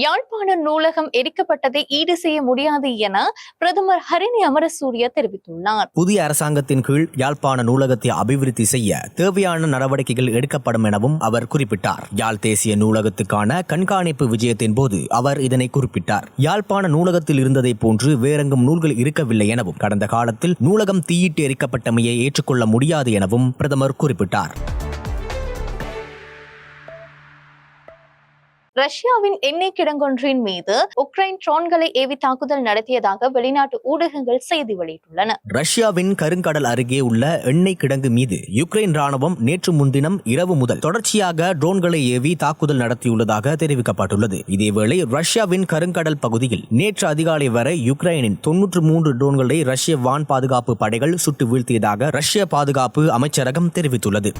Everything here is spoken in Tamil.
யாழ்ப்பாண நூலகம் எரிக்கப்பட்டதை ஈடு செய்ய முடியாது என பிரதமர் ஹரிணி அமரசூரிய தெரிவித்துள்ளார். புதிய அரசாங்கத்தின் கீழ் யாழ்ப்பாண நூலகத்தை அபிவிருத்தி செய்ய தேவையான நடவடிக்கைகள் எடுக்கப்படும் எனவும் அவர் குறிப்பிட்டார். யாழ் தேசிய நூலகத்துக்கான கண்காணிப்பு விஜயத்தின் போது அவர் இதனை குறிப்பிட்டார். யாழ்ப்பாண நூலகத்தில் இருந்ததை போன்று வேறெங்கும் நூல்கள் இருக்கவில்லை எனவும் கடந்த காலத்தில் நூலகம் தீயிட்டு எரிக்கப்பட்டமையை ஏற்றுக்கொள்ள முடியாது எனவும் பிரதமர் குறிப்பிட்டார். ரஷ்யாவின் எண்ணெய் கிடங்கொன்றின் மீது உக்ரைன் ட்ரோன்களை ஏவி தாக்குதல் நடத்தியதாக வெளிநாட்டு ஊடகங்கள் செய்தி வெளியிட்டுள்ளன. ரஷ்யாவின் கருங்கடல் அருகே உள்ள எண்ணெய் கிடங்கு மீது யுக்ரைன் ராணுவம் நேற்று முன்தினம் இரவு முதல் தொடர்ச்சியாக ட்ரோன்களை ஏவி தாக்குதல் நடத்தியுள்ளதாக தெரிவிக்கப்பட்டுள்ளது. இதேவேளை ரஷ்யாவின் கருங்கடல் பகுதியில் நேற்று அதிகாலை வரை யுக்ரைனின் தொன்னூற்று மூன்று ட்ரோன்களை ரஷ்ய வான் பாதுகாப்பு படைகள் சுட்டு வீழ்த்தியதாக ரஷ்ய பாதுகாப்பு அமைச்சரகம் தெரிவித்துள்ளது.